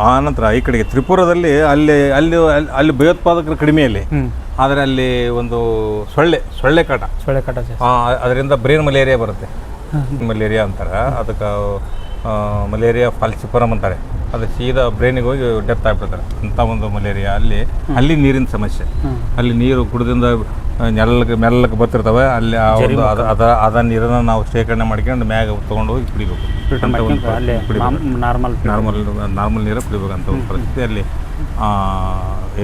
ಆ ನಂತರ ಈ ಕಡೆಗೆ ತ್ರಿಪುರದಲ್ಲಿ ಅಲ್ಲಿ ಅಲ್ಲಿ ಅಲ್ಲಿ- ಅಲ್ಲಿ ಭಯೋತ್ಪಾದಕರು ಕಡಿಮೆ ಅಲ್ಲಿ ಆದರೆ ಅಲ್ಲಿ ಒಂದು ಸೊಳ್ಳೆ ಸೊಳ್ಳೆ ಕಾಟ. ಸೊಳ್ಳೆ ಕಾಟ ಹಾಂ ಅದರಿಂದ ಬ್ರೇನ್ ಮಲೇರಿಯಾ ಬರುತ್ತೆ. ಮಲೇರಿಯಾ ಅಂತಾರೆ. ಅದಕ್ಕೆ ಮಲೇರಿಯಾ ಫಾಲ್ಸಿಫರಮ್ ಅಂತಾರೆ. ಅದು ಸೀದಾ ಬ್ರೈನಿಗೆ ಹೋಗಿ ಡೆತ್ ಆಗ್ಬಿಡ್ತಾರೆ. ಅಂಥ ಒಂದು ಮಲೇರಿಯಾ ಅಲ್ಲಿ ಅಲ್ಲಿ ನೀರಿನ ಸಮಸ್ಯೆ. ಅಲ್ಲಿ ನೀರು ಕುಡಿದಿಂದ ನೆಲಕ್ಕೆ ಮೆಲ್ಲಕ್ಕೆ ಬರ್ತಿರ್ತವೆ. ಅಲ್ಲಿ ಆ ಒಂದು ಅದ ಅದ ಅದ ನೀರನ್ನು ನಾವು ಶೇಖರಣೆ ಮಾಡ್ಕೊಂಡು ಮ್ಯಾಗ ತೊಗೊಂಡು ಹೋಗಿ ಕುಡಿಬೇಕು. ಅಂತ ನಾರ್ಮಲ್ ನಾರ್ಮಲ್ ನಾರ್ಮಲ್ ನೀರು ಕುಡಿಬೇಕಂತ ಒಂದು ಪರಿಸ್ಥಿತಿ ಅಲ್ಲಿ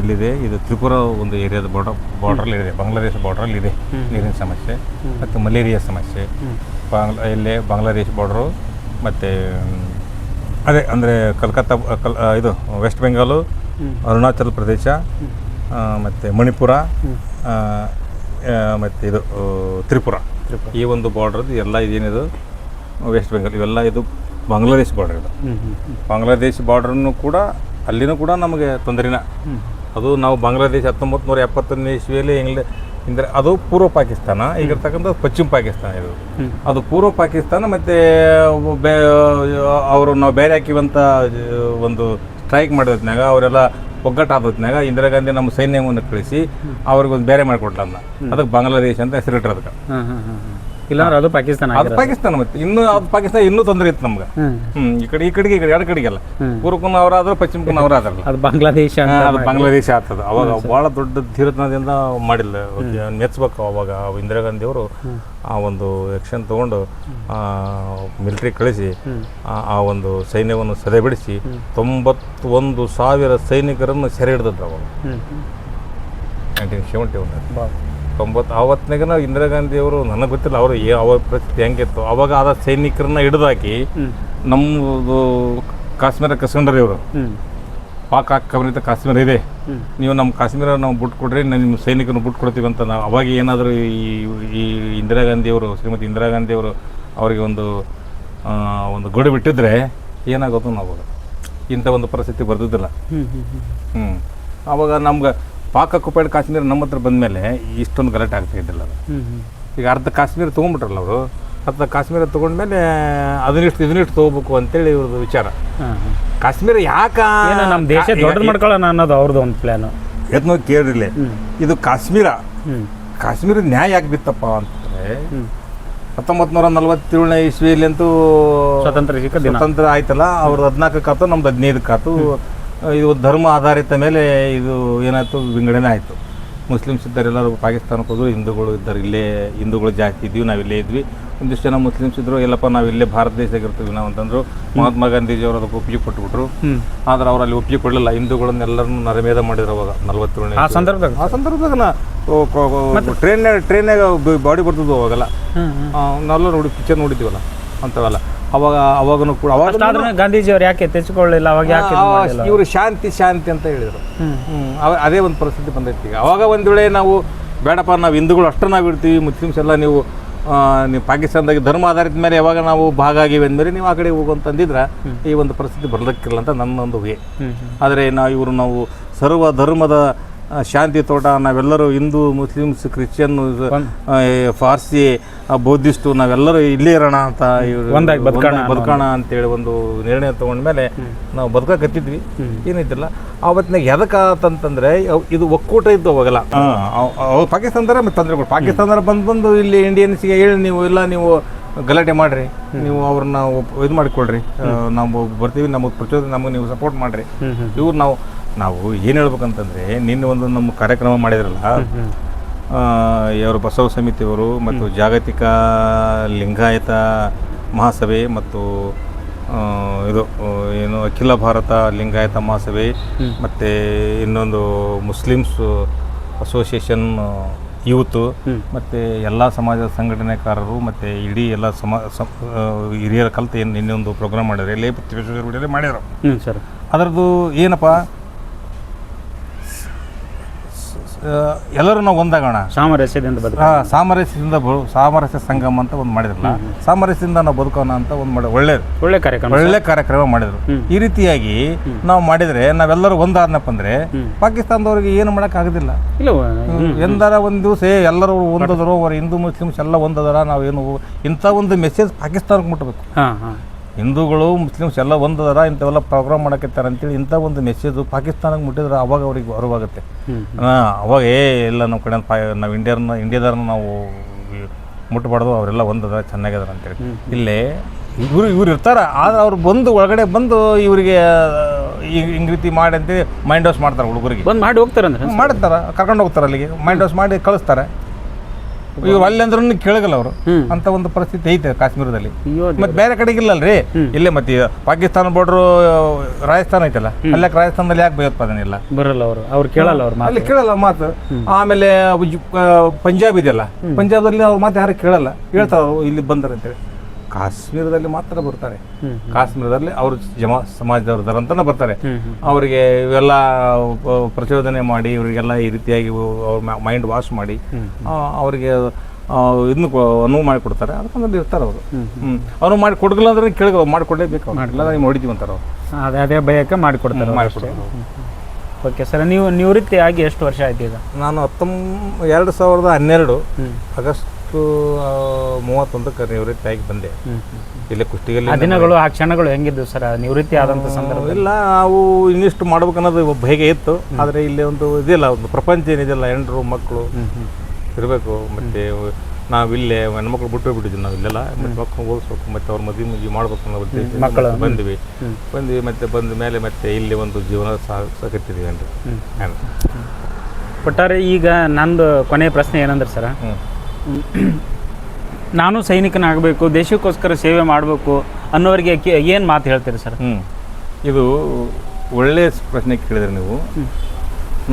ಎಲ್ಲಿದೆ? ಇದು ತ್ರಿಪುರ ಒಂದು ಏರಿಯಾದ ಬಾರ್ಡರ್ ಬಾರ್ಡ್ರಲ್ಲಿ ಇದೆ. ಬಾಂಗ್ಲಾದೇಶ ಬಾರ್ಡ್ರಲ್ಲಿ ಇದೆ. ನೀರಿನ ಸಮಸ್ಯೆ ಮತ್ತು ಮಲೇರಿಯಾ ಸಮಸ್ಯೆ. ಬಾಂಗ್ಲಾ ಇಲ್ಲೇ ಬಾಂಗ್ಲಾದೇಶ ಬಾರ್ಡ್ರು ಮತ್ತು ಅದೇ ಅಂದರೆ ಕಲ್ಕತ್ತಾ ಕಲ್ ಇದು ವೆಸ್ಟ್ ಬೆಂಗಾಲು ಅರುಣಾಚಲ ಪ್ರದೇಶ ಮತ್ತು ಮಣಿಪುರ ಮತ್ತು ಇದು ತ್ರಿಪುರ. ಈ ಒಂದು ಬಾರ್ಡ್ರದ್ದು ಎಲ್ಲ ಇದೇನಿದು? ವೆಸ್ಟ್ ಬೆಂಗಾಲ್ ಇವೆಲ್ಲ ಇದು ಬಾಂಗ್ಲಾದೇಶ್ ಬಾರ್ಡರ್ ಇದು. ಬಾಂಗ್ಲಾದೇಶ ಬಾರ್ಡ್ರನ್ನು ಕೂಡ ಅಲ್ಲಿನೂ ಕೂಡ ನಮಗೆ ತೊಂದರೆನ? ಅದು ನಾವು ಬಾಂಗ್ಲಾದೇಶ ಹತ್ತೊಂಬತ್ತು ನೂರ ಎಪ್ಪತ್ತೊಂದನೇ ಇಸ್ವಿಯಲ್ಲಿ ಇಂಗ್ಲೆ ಅಂದರೆ ಅದು ಪೂರ್ವ ಪಾಕಿಸ್ತಾನ ಈಗ ಇರ್ತಕ್ಕಂಥ ಪಶ್ಚಿಮ ಪಾಕಿಸ್ತಾನ ಇದು. ಅದು ಪೂರ್ವ ಪಾಕಿಸ್ತಾನ ಮತ್ತು ಅವರು ನಾವು ಬೇರೆ ಹಾಕಿವಂಥ ಒಂದು ಸ್ಟ್ರೈಕ್ ಮಾಡಿದ್ನಾಗ ಅವರೆಲ್ಲ ಒಗ್ಗಟ್ಟಾದ್ನಾಗ ಇಂದಿರಾ ಗಾಂಧಿ ನಮ್ಮ ಸೈನ್ಯವನ್ನು ಕಳಿಸಿ ಅವ್ರಿಗೆ ಒಂದು ಬೇರೆ ಮಾಡಿಕೊಟ್ಲನ್ನ ಅದಕ್ಕೆ ಬಾಂಗ್ಲಾದೇಶ ಅಂತ ಹೆಸರಿಟ್ರು ಅದಕ್ಕೆ ಇಲ್ಲಾಂದ್ರೆ ಅದು ಪಾಕಿಸ್ತಾನ ಅದು ಪಾಕಿಸ್ತಾನ ಮತ್ತೆ. ಇನ್ನು ಅದು ಪಾಕಿಸ್ತಾನ ಇನ್ನೂ ತೊಂದರೆ ಇತ್ತು ನಮ್ಗೆ. ಹ್ಮ್. ಈ ಕಡೆ ಈ ಕಡೆಗೆ ಈ ಕಡೆ ಎರಡು ಕಡೆಗೆಲ್ಲ. ಪೂರ್ವಕ್ಕೂ ಅವರಾದ್ರು ಪಶ್ಚಿಮಕ್ಕೂ ಅವರಾದ್ರಲ್ಲ ಅದು ಬಾಂಗ್ಲಾದೇಶ ಅದು ಬಾಂಗ್ಲಾದೇಶ ಆತದ ಅವಾಗ ಭಾಳ ದೊಡ್ಡ ಧೀರತನದಿಂದ ಮಾಡಿಲ್ಲ. ಮೆಚ್ಚಬೇಕು ಅವಾಗ ಇಂದಿರಾ ಗಾಂಧಿ ಅವರು ಆ ಒಂದು ಆಕ್ಷನ್ ತಗೊಂಡು ಮಿಲಿಟರಿ ಕಳಿಸಿ ಆ- ಆ ಒಂದು ಸೈನ್ಯವನ್ನು ಸದೆಬಿಡಿಸಿ ತೊಂಬತ್ತೊಂದು ಸಾವಿರ ಸೈನಿಕರನ್ನು ಸೆರೆ ಹಿಡಿದ್ರು ಅವಾಗ. ನೈನ್ಟೀನ್ ಸೆವೆಂಟಿ ಒನ್ ಬಾ ತೊಂಬತ್ತು ಆವತ್ತಿನಾಗ ಇಂದಿರಾ ಗಾಂಧಿ ಅವರು ನನಗೆ ಗೊತ್ತಿಲ್ಲ ಅವರು ಏ ಅವಾಗ ಪರಿಸ್ಥಿತಿ ಹೆಂಗಿತ್ತು. ಅವಾಗ ಆದ ಸೈನಿಕರನ್ನ ಹಿಡಿದಾಕಿ ನಮ್ಮದು ಕಾಶ್ಮೀರ ಕಸ್ಕೊಂಡ್ರಿ ಇವರು. ಪಾಕ ಆಕ್ರಮಣಿತ ಕಾಶ್ಮೀರ ಇದೆ. ನೀವು ನಮ್ಮ ಕಾಶ್ಮೀರ ನಾವು ಬಿಟ್ಟು ಕೊಡ್ರಿ ನಾನು ನಿಮ್ಮ ಸೈನಿಕರನ್ನು ಬಿಟ್ಟು ಕೊಡ್ತೀವಿ ಅಂತ ನಾವು ಅವಾಗ ಏನಾದರೂ ಈ ಈ ಇಂದಿರಾ ಗಾಂಧಿಯವರು ಶ್ರೀಮತಿ ಇಂದಿರಾ ಗಾಂಧಿಯವರು ಅವರಿಗೆ ಒಂದು ಒಂದು ಗಡು ಬಿಟ್ಟಿದ್ರೆ ಏನಾಗೋದು ನಾವು ಇಂಥ ಒಂದು ಪರಿಸ್ಥಿತಿ ಬರ್ತಿದ್ದಿಲ್ಲ ಹ್ಞೂ ಅವಾಗ ನಮ್ಗೆ ಪಾಕ್ ಅಕ್ಯುಪೈಡ್ ಕಾಶ್ಮೀರ ನಮ್ಮ ಹತ್ರ ಬಂದಮೇಲೆ ಇಷ್ಟೊಂದು ಗಲಾಟೆ ಆಗ್ತಾ ಇದ್ದಿಲ್ಲ ಅದು. ಈಗ ಅರ್ಧ ಕಾಶ್ಮೀರ ತೊಗೊಂಡ್ಬಿಟ್ರಲ್ಲ ಅವರು ಅರ್ಧ ಕಾಶ್ಮೀರ ತೊಗೊಂಡ್ಮೇಲೆ ಅದನ್ನಿಷ್ಟು ಇದನ್ನಿಷ್ಟು ತೊಗೋಬೇಕು ಅಂತೇಳಿ ಇವ್ರದ್ದು ವಿಚಾರ. ಕಾಶ್ಮೀರ ಯಾಕೆ ನಮ್ಮ ದೇಶ ದೊಡ್ಡದು ಮಾಡ್ಕೊಳ್ಳೋಣ ಅನ್ನೋದು ಅವ್ರದ್ದು ಒಂದು ಪ್ಲ್ಯಾನು ಎತ್ನೋ ಕೇಳಿರಲಿ ಇದು ಕಾಶ್ಮೀರ. ಕಾಶ್ಮೀರ ನ್ಯಾಯ ಯಾಕೆ ಬಿತ್ತಪ್ಪ ಅಂತಂದರೆ ಹತ್ತೊಂಬತ್ತು ನೂರ ನಲವತ್ತೇಳನೇ ಇಸ್ವಿಯಲ್ಲಿ ಅಂತೂ ಸ್ವತಂತ್ರ ಸ್ವತಂತ್ರ ಆಯ್ತಲ್ಲ ಅವ್ರದ್ದು ಹದಿನಾಲ್ಕಕ್ಕೆ ಆತು ನಮ್ದು ಹದಿನೈದಕ್ಕೆ ಆತು ಇದು ಧರ್ಮ ಆಧಾರಿತ ಮೇಲೆ ಇದು ಏನಾಯಿತು? ವಿಂಗಡಣೆ ಆಯಿತು. ಮುಸ್ಲಿಮ್ಸ್ ಇದ್ದಾರೆಲ್ಲರೂ ಪಾಕಿಸ್ತಾನಕ್ಕೆ ಹೋದ್ರು ಹಿಂದೂಗಳು ಇದ್ದಾರೆ ಇಲ್ಲೇ ಹಿಂದೂಗಳು ಜಾಸ್ತಿ ಇದ್ವಿ ನಾವು ಇಲ್ಲೇ ಇದ್ವಿ. ಒಂದಿಷ್ಟು ಜನ ಮುಸ್ಲಿಮ್ಸ್ ಇದ್ರು ಎಲ್ಲಪ್ಪ ನಾವು ಇಲ್ಲೇ ಭಾರತ ದೇಶದಾಗ ಇರ್ತೀವಿ ನಾವು ಅಂತಂದ್ರು. ಮಹಾತ್ಮ ಗಾಂಧೀಜಿ ಅವರು ಅದಕ್ಕೆ ಒಪ್ಪಿಗೆ ಕೊಟ್ಬಿಟ್ರು. ಆದ್ರೆ ಅವ್ರು ಅಲ್ಲಿ ಒಪ್ಪಿಗೆ ಕೊಡಲಿಲ್ಲ. ಹಿಂದೂಗಳನ್ನೆಲ್ಲರನ್ನು ನರಮೇಧ ಮಾಡಿದ್ರು ಅವಾಗ ನಲವತ್ತೇಳನೇ ಆ ಸಂದರ್ಭದಾಗ ಆ ಸಂದರ್ಭದಾಗ ಟ್ರೈನ್ ಟ್ರೈನ್ಯಾಗ ಟ್ರೈನ್ಯಾಗ ಬಾಡಿ ಬರ್ತದ ಅವಾಗೆಲ್ಲ. ನಾವೆಲ್ಲ ನೋಡಿ ಪಿಕ್ಚರ್ ನೋಡಿದ್ದೀವಲ್ಲ ಅಂಥವೆಲ್ಲ ಅವಾಗ ಅವಾಗನು ಕೂಡ ಅವಾಗ ಗಾಂಧೀಜಿ ಅವ್ರು ಯಾಕೆ ತೆಚ್ಕೊಳ್ಳಿಲ್ಲ ಅವಾಗ ಯಾಕೆ ಇದು ಮಾಡಿಲ್ಲ? ಇವರು ಶಾಂತಿ ಶಾಂತಿ ಅಂತ ಹೇಳಿದರು. ಅವ- ಅದೇ ಒಂದು ಪರಿಸ್ಥಿತಿ ಬಂದೈತಿ ಈಗ. ಅವಾಗ ಒಂದು ವೇಳೆ ನಾವು ಬೇಡಪ್ಪ ನಾವು ಹಿಂದೂಗಳು ಅಷ್ಟು ನಾವು ಇಡ್ತೀವಿ ಮುಸ್ಲಿಮ್ಸ್ ಎಲ್ಲ ನೀವು ಆ, ನೀವು ಪಾಕಿಸ್ತಾನದಾಗ ಧರ್ಮ ಆಧಾರಿತ ಮೇಲೆ ಯಾವಾಗ ನಾವು ಭಾಗ ಆಗಿವೆ ಅಂದಮೇಲೆ ನೀವು ಆ ಕಡೆ ಹೋಗುವಂತಂದಿದ್ರೆ ಈ ಒಂದು ಪರಿಸ್ಥಿತಿ ಬರ್ಲಿಕ್ಕಿಲ್ಲ ಅಂತ ನನ್ನ ಒಂದು ಊಹೆ. ಆದರೆ ನಾವು ಇವರು ನಾವು ಸರ್ವ ಧರ್ಮದ ಶಾಂತಿ ತೋಟ ನಾವೆಲ್ಲರೂ Hindu Muslims Christian Parsi Buddhist ನಾವೆಲ್ಲರೂ ಇಲ್ಲೇ ಇರೋಣ ಅಂತ ಒಂದಾಗಿ ಬದುಕೋಣ ಅಂತ ಬದುಕೋಣ ಅಂತೇಳಿ ಒಂದು ನಿರ್ಣಯ ತಗೊಂಡ್ಮೇಲೆ ನಾವು ಬದುಕಕತ್ತಿದ್ವಿ. ಏನೈತಿಲ್ಲ ಆವತ್ತಿನಾಗ ಎದಕ್ಕಂತಂದ್ರೆ ಇದು ಒಕ್ಕೂಟ ಇದ್ದು ಅವಾಗೆಲ್ಲ. ಅವಾಗ ಪಾಕಿಸ್ತಾನದಾರ ಮತ್ತೆ ತೊಂದರೆ ಕೊಡು ಪಾಕಿಸ್ತಾನದಾರ ಬಂದು ಬಂದು ಇಲ್ಲಿ ಇಂಡಿಯನ್ಸ್ಗೆ ಹೇಳಿ ನೀವು ಇಲ್ಲ ನೀವು ಗಲಾಟೆ ಮಾಡ್ರಿ. ನೀವು ಅವ್ರನ್ನ ಇದು ಮಾಡಿಕೊಡ್ರಿ ನಾವು ಬರ್ತೀವಿ ನಮಗೆ ಪ್ರಚೋದನೆ ನಮಗೆ ನೀವು ಸಪೋರ್ಟ್ ಮಾಡ್ರಿ. ಇವ್ರು ನಾವು ನಾವು ಏನು ಹೇಳ್ಬೇಕಂತಂದ್ರೆ ನಿನ್ನೆ ಒಂದು ನಮ್ಮ ಕಾರ್ಯಕ್ರಮ ಮಾಡಿದ್ರಲ್ಲ ಇವರು ಬಸವ ಸಮಿತಿಯವರು ಮತ್ತು ಜಾಗತಿಕ ಲಿಂಗಾಯತ ಮಹಾಸಭೆ ಮತ್ತು ಇದು ಏನು ಅಖಿಲ ಭಾರತ ಲಿಂಗಾಯತ ಮಹಾಸಭೆ ಮತ್ತು ಇನ್ನೊಂದು ಮುಸ್ಲಿಮ್ಸ್ ಅಸೋಸಿಯೇಷನ್ ಯೂತ್. ಮತ್ತು ಎಲ್ಲ ಸಮಾಜದ ಸಂಘಟನೆಕಾರರು ಮತ್ತು ಇಡೀ ಎಲ್ಲ ಸಮ ಹಿರಿಯರ ಕಲಿತು ಏನು ಇನ್ನೊಂದು ಪ್ರೋಗ್ರಾಮ್ ಮಾಡಿದ್ರು. ಇಲ್ಲೇ ಮಾಡ್ಯಾರ ಅದರದ್ದು ಏನಪ್ಪ ಆ, ಎಲ್ಲರೂ ನಾವು ಒಂದಾಗೋಣ. ಸಾಮರಸ್ಯದಿಂದ ಬದುಕ. ಸಾಮರಸ್ಯದಿಂದ ಬ- ಸಾಮರಸ್ಯ ಸಂಗಮ ಅಂತ ಒಂದು ಮಾಡಿದ್ರಲ್ಲ ಸಾಮರಸ್ಯದಿಂದ ನಾವು ಬದುಕೋಣ ಅಂತ ಒಂದು ಮಾಡಿ ಒಳ್ಳೇದು. ಒಳ್ಳೆ ಕಾರ್ಯಕ್ರಮ ಒಳ್ಳೆ ಕಾರ್ಯಕ್ರಮ ಮಾಡಿದ್ರು. ಈ ರೀತಿಯಾಗಿ ನಾವು ಮಾಡಿದ್ರೆ ನಾವೆಲ್ಲರೂ ಒಂದಾದ್ನಪ್ಪ ಅಂದ್ರೆ. ಪಾಕಿಸ್ತಾನದವ್ರಿಗೆ ಏನು ಮಾಡಕ್ ಆಗುದಿಲ್ಲ ಇಲ್ಲ ಎಂದಾರ ಒಂದು ದಿವಸ ಎಲ್ಲರೂ ಒಂದದರು ಅವ್ರ ಹಿಂದೂ ಮುಸ್ಲಿಮ್ಸ್ ಎಲ್ಲ ಒಂದದರ ನಾವೇನು ಇಂಥ ಒಂದು ಮೆಸೇಜ್ ಪಾಕಿಸ್ತಾನಕ್ಕೆ ಮುಟ್ಟಬೇಕು ಹಿಂದೂಗಳು ಮುಸ್ಲಿಮ್ಸ್ ಎಲ್ಲ ಒಂದದಾರ ಇಂಥವೆಲ್ಲ ಪ್ರೋಗ್ರಾಮ್ ಮಾಡಕತ್ತಾರೆ ಅಂತೇಳಿ ಇಂಥ ಒಂದು ಮೆಸೇಜು ಪಾಕಿಸ್ತಾನಕ್ಕೆ ಮುಟ್ಟಿದ್ರೆ ಅವಾಗ ಅವ್ರಿಗೆ ಅರಿವಾಗುತ್ತೆ ಅವಾಗ ಏ ಇಲ್ಲ ನಮ್ಮ ಕಡೆ ಪಾ ನಾವು ಇಂಡಿಯರ್ನ ಇಂಡಿಯಾದವ್ರನ್ನ ನಾವು ಮುಟ್ಟಬಾರ್ದು ಅವರೆಲ್ಲ ಒಂದದ ಚೆನ್ನಾಗಿದಾರ ಅಂತೇಳಿ. ಇಲ್ಲೇ ಇವರು ಇವ್ರು ಇರ್ತಾರ ಆದ್ರೆ ಅವ್ರು ಬಂದು ಒಳಗಡೆ ಬಂದು ಇವರಿಗೆ ಹಿಂಗೆ ರೀತಿ ಮಾಡಿ ಅಂತೇಳಿ ಮೈಂಡ್ ವಾಶ್ ಮಾಡ್ತಾರೆ ಹುಡುಗರಿಗೆ. ಬಂದು ಮಾಡಿ ಹೋಗ್ತಾರೆ ಮಾಡ್ತಾರ ಕರ್ಕೊಂಡು ಹೋಗ್ತಾರೆ ಅಲ್ಲಿಗೆ ಮೈಂಡ್ ವಾಶ್ ಮಾಡಿ ಕಳಿಸ್ತಾರೆ. ಇವ್ರು ಅಲ್ಲಿ ಅಂದ್ರೂ ಕೇಳಗಲ್ಲ ಅವರು. ಅಂತ ಒಂದು ಪರಿಸ್ಥಿತಿ ಐತೆ ಕಾಶ್ಮೀರದಲ್ಲಿ. ಮತ್ತೆ ಬೇರೆ ಅಲ್ರಿ ಇಲ್ಲೇ ಮತ್ತೆ ಪಾಕಿಸ್ತಾನ ಬಾರ್ಡ್ರು ರಾಜಸ್ಥಾನ ಐತಲ್ಲ? ಅಲ್ಲೇ ರಾಜಸ್ಥಾನದಲ್ಲಿ ಯಾಕೆ ಭಯೋತ್ಪಾದನೆ ಇಲ್ಲ? ಬರಲ್ಲ ಅವರು. ಅವ್ರು ಕೇಳಲ್ಲ ಅವ್ರ ಮಾತು. ಅಲ್ಲಿ ಕೇಳಲ್ಲ ಮಾತು. ಆಮೇಲೆ ಪಂಜಾಬ್ ಇದೆಯಲ್ಲ? ಪಂಜಾಬ್ ಅಲ್ಲಿ ಪಂಜಾಬಲ್ಲಿ ಅವ್ರ ಮಾತು ಯಾರು ಕೇಳಲ್ಲ. ಹೇಳ್ತಾರೆ ಇಲ್ಲಿ ಬಂದ್ರೆ ಅಂತೇಳಿ ಕಾಶ್ಮೀರದಲ್ಲಿ ಮಾತ್ರ ಬರ್ತಾರೆ. ಕಾಶ್ಮೀರದಲ್ಲಿ ಅವರು ಜಮಾ ಸಮಾಜದವ್ರದಾರ ಅಂತಾನೆ ಬರ್ತಾರೆ ಅವರಿಗೆ ಇವೆಲ್ಲ ಪ್ರಚೋದನೆ ಮಾಡಿ ಇವರಿಗೆಲ್ಲ ಈ ರೀತಿಯಾಗಿ ಅವ್ರ ಮೈಂಡ್ ವಾಶ್ ಮಾಡಿ ಅವರಿಗೆ ಇದನ್ನು ಅನುವು ಮಾಡಿ ಕೊಡ್ತಾರೆ ಅದಕ್ಕೊಂದು ಇರ್ತಾರೆ ಅವರು. ಅವ್ರು ಮಾಡಿ ಕೊಡಗಲ್ಲ ಅಂದ್ರೆ ಕೇಳಿ ಮಾಡಿಕೊಡ್ಲೇಬೇಕು ಇಲ್ಲ ನೀವು ಹೊಡಿತೀವಿ ಅಂತಾರೆ ಅವ್ರು. ಅದೇ ಅದೇ ಭಯಕ್ಕೆ ಮಾಡಿಕೊಡ್ತಾರೆ ಮಾಡಿಕೊಡ್ತಾರೆ ಓಕೆ ಸರ್ ನೀವು ನಿವೃತ್ತಿ ಆಗಿ ಎಷ್ಟು ವರ್ಷ ಆಯ್ತು ಈಗ? ನಾನು ಹತ್ತೊಂಬ ಎರಡು ಸಾವಿರದ ಹನ್ನೆರಡು. ಆಗಸ್ಟ್ ಆ, ಮೂವತ್ತೊಂದಕ್ಕೆ ನಿವೃತ್ತಿ ಆಗಿ ಬಂದೆ. ಇಲ್ಲೇ ಕುಷ್ಟಿಗಲ್ಲಿ ಆ ದಿನಗಳು ಆ ಕ್ಷಣಗಳು ಹೆಂಗಿದ್ದು ಸರ್? ನಿವೃತ್ತಿ ಆದಂಥ ಸಂದರ್ಭ ಇಲ್ಲ ನಾವು ಇನ್ನಿಷ್ಟು ಮಾಡ್ಬೇಕನ್ನೋದು ಹೇಗೆ ಇತ್ತು. ಆದರೆ ಇಲ್ಲಿ ಒಂದು ಇದಿಲ್ಲ ಒಂದು ಪ್ರಪಂಚ ಏನಿದೆಯಲ್ಲ ಹೆಂಡರು ಮಕ್ಕಳು. ಇರಬೇಕು ಮತ್ತು ನಾವಿಲ್ಲೇ ಹೆಣ್ಮಕ್ಳು ಬಿಟ್ಟು ಬಿಟ್ಟಿದ್ವಿ ನಾವು ಇಲ್ಲೆಲ್ಲ. ಮತ್ತೆ ಮಕ್ಕಳು ಓದಿಸ್ಬೇಕು ಮತ್ತೆ ಅವ್ರ ಮದುವೆ ಮುಗಿ ಮಾಡ್ಬೇಕು ಅನ್ನೋ ಉದ್ದೇಶ ಮಕ್ಕಳು, ಬಂದ್ವಿ. ಬಂದ್ವಿ ಮತ್ತೆ ಬಂದ ಮೇಲೆ ಮತ್ತೆ ಇಲ್ಲಿ ಒಂದು ಜೀವನ ಸಾಗತ್ತಿದ್ದೀವಿ ಅಂದರೆ ಒಟ್ಟಾರೆ ಈಗ ನಂದು ಕೊನೆಯ ಪ್ರಶ್ನೆ ಏನಂದ್ರೆ ಸರ ನಾನು ಸೈನಿಕನಾಗಬೇಕು ದೇಶಕ್ಕೋಸ್ಕರ ಸೇವೆ ಮಾಡಬೇಕು ಅನ್ನೋರಿಗೆ ಏನು ಮಾತು ಹೇಳ್ತೀರಿ ಸರ್? ಹ್ಞೂ ಇದು ಒಳ್ಳೆಯ ಪ್ರಶ್ನೆ ಕೇಳಿದ್ರೆ ನೀವು.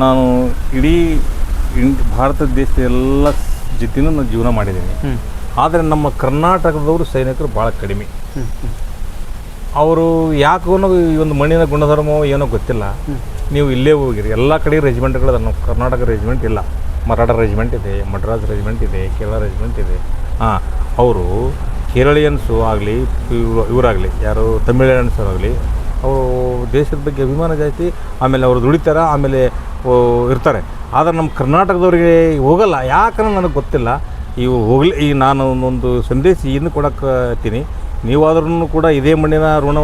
ನಾನು ಇಡೀ ಇಂಡ್ ಭಾರತ ದೇಶದ ಎಲ್ಲ ಜೊತೆನೂ ನಾನು ಜೀವನ ಮಾಡಿದ್ದೀನಿ. ಆದರೆ ನಮ್ಮ ಕರ್ನಾಟಕದವರು ಸೈನಿಕರು ಭಾಳ ಕಡಿಮೆ. ಅವರು ಯಾಕೋ ಈ ಒಂದು ಮಣ್ಣಿನ ಗುಣಧರ್ಮವೋ ಏನೋ ಗೊತ್ತಿಲ್ಲ. ನೀವು ಇಲ್ಲೇ ಹೋಗಿರಿ. ಎಲ್ಲ ಕಡೆ ರೆಜಿಮೆಂಟ್ಗಳು ನಮ್ಮ ಕರ್ನಾಟಕ ರೆಜಿಮೆಂಟ್ ಇಲ್ಲ. ಮರಾಠ ರೆಜಿಮೆಂಟ್ ಇದೆ ಮಡ್ರಾಸ್ ರೆಜಿಮೆಂಟ್ ಇದೆ, ಕೇರಳ ರೆಜಿಮೆಂಟ್ ಇದೆ. ಹಾಂ, ಅವರು ಕೇರಳಿಯನ್ಸು ಆಗಲಿ ಇವರಾಗಲಿ, ಯಾರು ತಮಿಳಿಯನ್ಸು ಆಗಲಿ, ಅವರು ದೇಶದ ಬಗ್ಗೆ ಅಭಿಮಾನ ಜಾಸ್ತಿ, ಆಮೇಲೆ ಅವರು ದುಡಿತಾರೆ, ಆಮೇಲೆ ಇರ್ತಾರೆ. ಆದರೆ ನಮ್ಮ ಕರ್ನಾಟಕದವ್ರಿಗೆ ಹೋಗಲ್ಲ. ಯಾಕಂದ್ರೆ ನನಗೆ ಗೊತ್ತಿಲ್ಲ. ಇವು ಹೋಗಲಿ, ಈ ನಾನು ಒಂದು ಸಂದೇಶ ಇನ್ನು ಕೊಡಕ್ಕೆ ನೀವಾದ್ರೂ ಕೂಡ ಇದೇ ಮಣ್ಣಿನ ಋಣ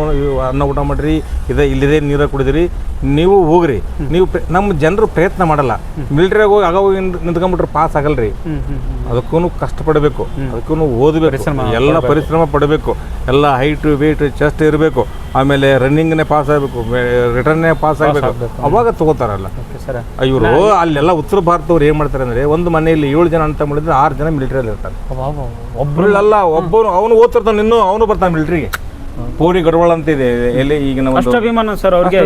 ಅನ್ನ ಊಟ ಮಾಡಿರಿ ಇದೇ ಇಲ್ಲಿದೆ ನೀರ ಕುಡಿದಿರಿ ನೀವು ಹೋಗ್ರಿ. ನೀವು ನಮ್ಮ ಜನರು ಪ್ರಯತ್ನ ಮಾಡಲ್ಲ. ಮಿಲಿಟ್ರಿಯಾಗ ಹೋಗಿ ಆಗ ಹೋಗಿ ನಿಂತ್- ನಿಂತ್ಕೊಂಡ್ಬಿಟ್ರೆ ಪಾಸ್ ಆಗಲ್ರಿ. ಅದಕ್ಕೂ ಕಷ್ಟಪಡಬೇಕು. ಅದಕ್ಕೂ ಓದಬೇಕು. ಎಲ್ಲ ಪರಿಶ್ರಮ ಪಡಬೇಕು. ಎಲ್ಲ ಹೈಟ್ ವೇಟ್ ಚೆಸ್ಟ್ ಇರಬೇಕು. ಆಮೇಲೆ ರನ್ನಿಂಗ್ನೇ ಪಾಸ್ ಆಗಬೇಕು. ರಿಟರ್ನ್ನೇ ಪಾಸ್ ಆಗಬೇಕು. ಅವಾಗ ತಗೋತಾರಲ್ಲ. ಇವರು ಅಲ್ಲೆಲ್ಲ ಉತ್ತರ ಭಾರತದವ್ರು ಏನು ಮಾಡ್ತಾರೆ ಅಂದರೆ ಒಂದು ಮನೆಯಲ್ಲಿ ಏಳು ಜನ ಅಂತ ಮಾಡಿದ್ರೆ ಆರು ಜನ ಮಿಲಿಟರಿಯಲ್ಲಿ ಇರ್ತಾರೆ. ಒಬ್ಬರಲ್ಲ ಒಬ್ಬನು ಅವನು ಓದ್ತಿರ್ತಾನೆ ಇನ್ನು ಅವನು ಬರ್ತಾನೆ ಮಿಲಿಟ್ರಿಗೆ ಪೂರಿ ಗಡವಾಳ ಅಂತ ಇದೆ ಎಲ್ಲಿ ಈಗ ಅಷ್ಟಭಿಮಾನ ಸರ್ ಅವ್ರಿಗೆ.